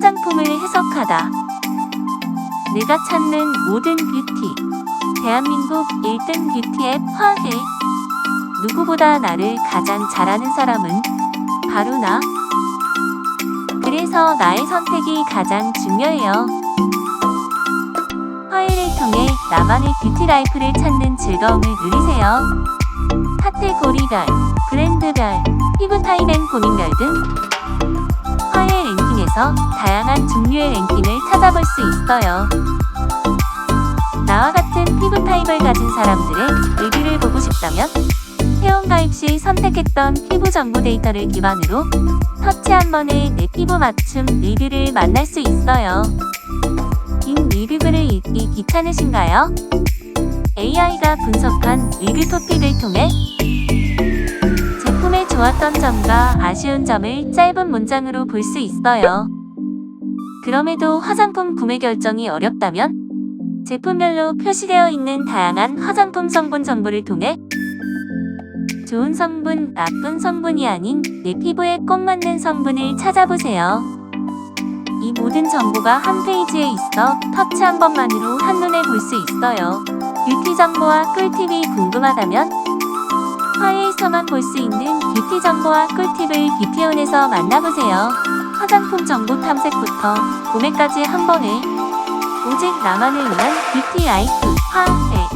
화장품을 해석하다. 내가 찾는 모든 뷰티. 대한민국 1등 뷰티 앱 화해. 누구보다 나를 가장 잘하는 사람은 바로 나. 그래서 나의 선택이 가장 중요해요. 화해를 통해 나만의 뷰티 라이프를 찾는 즐거움을 누리세요. 카테고리별, 브랜드별, 피부 타입 앤 고민별 등 랭킹에서 다양한 종류의 랭킹을 찾아볼 수 있어요. 나와 같은 피부 타입을 가진 사람들의 리뷰를 보고 싶다면 회원 가입 시 선택했던 피부 정보 데이터를 기반으로 터치 한 번에 내 피부 맞춤 리뷰를 만날 수 있어요. 긴 리뷰글을 읽기 귀찮으신가요? AI가 분석한 리뷰 토픽을 통해 제품의 좋았던 점과 아쉬운 점을 짧은 문장으로 볼 수 있어요. 그럼에도 화장품 구매 결정이 어렵다면 제품별로 표시되어 있는 다양한 화장품 성분 정보를 통해 좋은 성분, 나쁜 성분이 아닌 내 피부에 꼭 맞는 성분을 찾아보세요. 이 모든 정보가 한 페이지에 있어 터치 한 번만으로 한눈에 볼 수 있어요. 뷰티 정보와 꿀팁이 궁금하다면 화해에서만 볼 수 있는 뷰티 정보와 꿀팁을 뷰티온에서 만나보세요. 화장품 정보 탐색부터 구매까지 한 번에 오직 나만을 위한 뷰티 라이프 화해